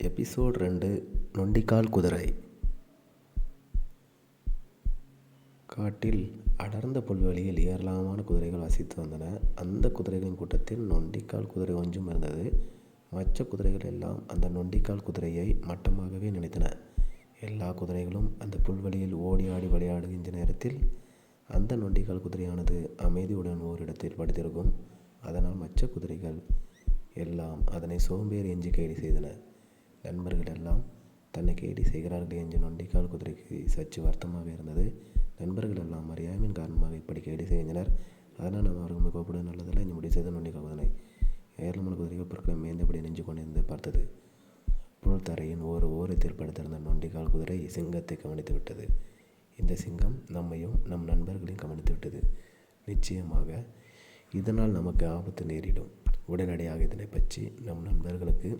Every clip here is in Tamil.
எபிசோட் ரெண்டு நொண்டிக்கால் குதிரை. காட்டில் அடர்ந்த புல்வெளியில் ஏராளமான குதிரைகள் வசித்து வந்தன. அந்த குதிரைகளின் கூட்டத்தில் நொண்டிக்கால் குதிரை ஒன்றும் இருந்தது. மற்ற குதிரைகள் எல்லாம் அந்த நொண்டிக்கால் குதிரையை மட்டமாகவே நினைத்தன. எல்லா குதிரைகளும் அந்த புல்வெளியில் ஓடி ஆடி விளையாடுகின்ற நேரத்தில் அந்த நொண்டிக்கால் குதிரையானது அமைதியுடன் ஓரிடத்தில் படுத்திருக்கும். அதனால் மற்ற குதிரைகள் எல்லாம் அதனை சோம்பேறி எஞ்சி கைது செய்தன. நண்பர்கள் எல்லாம் தன்னை கேலி செய்கிறார்கள் என்று நொண்டிக்கால் குதிரைக்கு சற்று வருத்தமாக இருந்தது. நண்பர்கள் எல்லாம் அறியாமையின் காரணமாக இப்படி கேலி செய்கின்றனர். அதனால் நாம் அவர்கள் கூப்பிட நல்லதில்லை இந்த முடிவு செய்த நொண்டிக்கால் குதிரை. ஏராளமான குதிரைகள் பொருட்களை மேய்ந்தபடி நெஞ்சு கொண்டிருந்து பார்த்தது. புல் தரையின் ஒரு ஓரத்தில் படுத்திருந்த நொண்டிக்கால் குதிரை சிங்கத்தை கவனித்து விட்டது. இந்த சிங்கம் நம்மையும் நம் நண்பர்களையும் கவனித்து விட்டது. நிச்சயமாக இதனால் நமக்கு ஆபத்து நேரிடும். உடனடியாக இதனை பற்றி நம் நண்பர்களுக்கு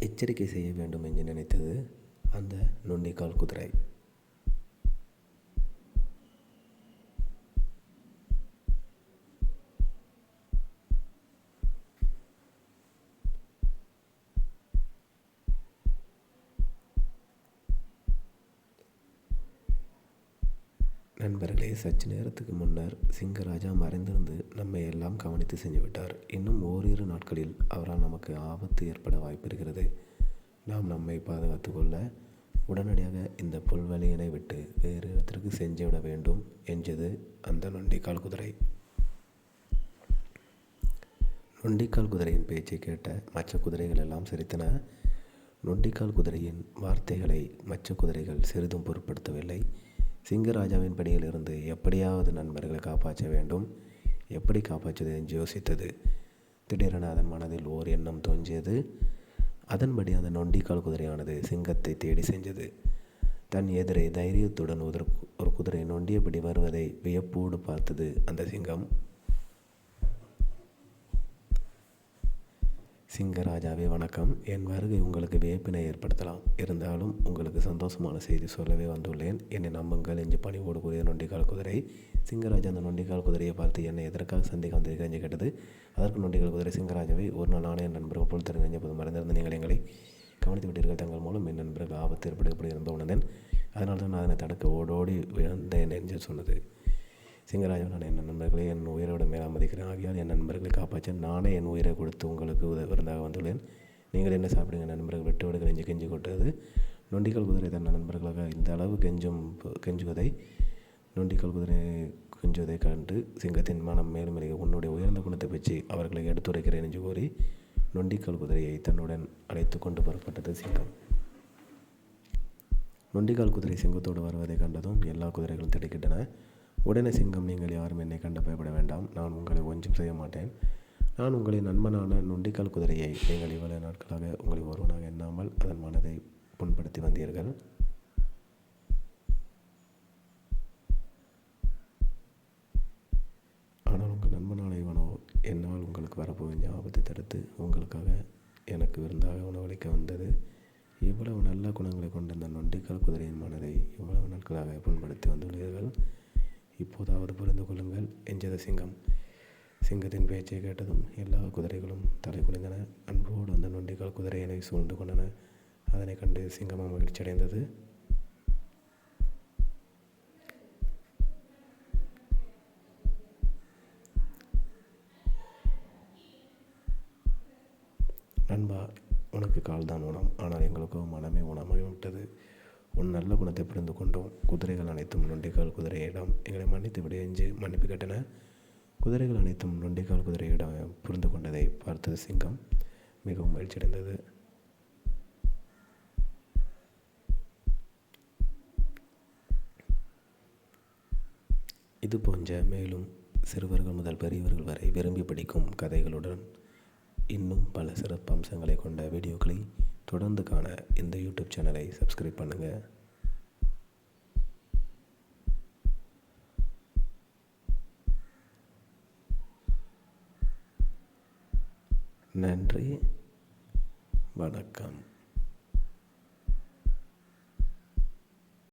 எச்சரிக்கை செய்ய வேண்டும் என்று நினைத்தது அந்த நொண்டிக்கால் குதிரை. நண்பர்களே சற்று நேரத்துக்கு முன்னர் சிங்கராஜா மறைந்திருந்து நம்மை எல்லாம் கவனித்து செஞ்சுவிட்டார் இன்னும் ஓரிரு நாட்களில் அவரால் நமக்கு ஆபத்து ஏற்பட வாய்ப்பிருக்கிறது. நாம் நம்மை பாதுகாத்து கொள்ள உடனடியாக இந்த புல்வெளியினை விட்டு வேறு இடத்திற்கு செஞ்சு விட வேண்டும் என்றது அந்த நொண்டிக்கால் குதிரை. நொண்டிக்கால் குதிரையின் பேச்சை கேட்ட மற்ற குதிரைகள் எல்லாம் சிரித்தன. நொண்டிக்கால் குதிரையின் வார்த்தைகளை மற்ற குதிரைகள் சிறிதும் பொருட்படுத்தவில்லை. சிங்கராஜாவின் படியிலிருந்து எப்படியாவது நண்பர்களை காப்பாற்ற வேண்டும். எப்படி காப்பாற்றுவது என்று யோசித்தது. திடீரென அதன் மனதில் ஓர் எண்ணம் தோன்றியது. அதன்படி அந்த நொண்டிக்கால் குதிரையானது சிங்கத்தை தேடி செஞ்சது தன் எதிரே தைரியத்துடன் ஒரு குதிரை நொண்டியபடி வருவதை வியப்போடு பார்த்தது அந்த சிங்கம். சிங்கராஜாவே வணக்கம். என் வருகை உங்களுக்கு வியப்பினை ஏற்படுத்தலாம். இருந்தாலும் உங்களுக்கு சந்தோஷமான செய்தி சொல்லவே வந்துள்ளேன். என்னை நம்புங்கள். என்று பணிவோடு கூறிய நொண்டிக்கால் குதிரை. சிங்கராஜா அந்த நொண்டிக்கால் குதிரையை பார்த்து என்னை எதற்காக சந்திக்க வந்திருக்க என்று கேட்டது அதற்கு நொண்டிக்கால் குதிரை சிங்கராஜாவை ஒரு நாள் நானே என் நண்பர்கள் போல் தெரிஞ்ச போது மறந்திருந்த நீங்கள் எங்களை கவனித்து விட்டீர்கள். தங்கள் மூலம் என் நண்பர்கள் ஆபத்து ஏற்படுத்தப்படி இருந்த உணர்ந்தேன். அதனால்தான் நான் அதனை தடுக்க ஓடோடி விழுந்தேன் என்று சொன்னது. சிங்கராஜன் நான் என் நண்பர்களை என் உயிரோட மேலே மதிக்கிறேன் ஆகியால் என் நண்பர்களை காப்பாற்ற நானே என் உயிரை கொடுத்து உங்களுக்கு உத விருந்தாக வந்துள்ளேன். நீங்கள் என்ன சாப்பிடுங்க நண்பர்கள்? விட்டு விடுக நெஞ்சு கெஞ்சி கொட்டது நொண்டிக்கல் குதிரை தன் நண்பர்களாக. இந்த அளவு கெஞ்சும் கெஞ்சுவதை நொண்டிக்கல் குதிரை கெஞ்சுவதை கண்டு சிங்கத்தின் மனம் மேலும் மிக உன்னுடைய உயர்ந்த குணத்தை பற்றி அவர்களை எடுத்துரைக்கிறேன் என்று கூறி நொண்டிக்கல் குதிரையை தன்னுடன் அழைத்து கொண்டு புறப்பட்டது சிங்கம். நொண்டிக்கால் குதிரை சிங்கத்தோடு வருவதை கண்டதும் எல்லா குதிரைகளும் திடுக்கிட்டன. உடனே சிங்கம் நீங்கள் யாரும் என்னை கண்டு பயப்பட வேண்டாம். நான் உங்களை ஒன்றும் செய்ய மாட்டேன். நான் உங்களின் நண்பனான நொண்டிக்கால் குதிரையை நீங்கள் இவ்வளவு நாட்களாக உங்களை ஒருவனாக எண்ணாமல் அதன் மனதை புண்படுத்தி வந்தீர்கள். ஆனால் உங்கள் நண்பனான இவனோ என்னால் உங்களுக்கு வரப்போகின்ற ஆபத்தை தடுத்து உங்களுக்காக எனக்கு விருந்தாக உணவளிக்க வந்தது. இவ்வளவு நல்ல குணங்களை கொண்ட இந்த நொண்டிக்கால் குதிரையின் மனதை இவ்வளவு நாட்களாக புண்படுத்தி வந்துள்ளீர்கள். இப்போதாவது புரிந்து கொள்ளுங்கள். எஞ்சத சிங்கம். சிங்கத்தின் பேச்சை கேட்டதும் எல்லா குதிரைகளும் தலை குனிந்தன. அன்போடு அந்த நொண்டிகள் குதிரையினை சூழ்ந்து கொண்டன. அதனை கண்டு சிங்கமும் மகிழ்ச்சி அடைந்தது நண்பா உனக்கு கால்தான் உணம் ஆனால் எங்களுக்கோ மனமே உணமாகிவிட்டது உன் நல்ல குணத்தை புரிந்து கொண்டோம். குதிரைகள் அனைத்தும் நொண்டிக்கால் குதிரையிடம் எங்களை மன்னித்து விட என்று மன்னிப்பு கேட்டன. குதிரைகள் அனைத்தும் நொண்டிக்கால் குதிரையிடம் புரிந்து கொண்டதை பார்த்தது சிங்கம். மிகவும் மகிழ்ச்சியடைந்தது. இது போன்ற மேலும் சிறுவர்கள் முதல் பெரியவர்கள் வரை விரும்பி படிக்கும் கதைகளுடன் இன்னும் பல சிறப்பு அம்சங்களை கொண்ட வீடியோக்களை தொடர்ந்து காண இந்த யூடியூப் சேனலை சப்ஸ்கிரைப் பண்ணுங்கள் நன்றி. வணக்கம்.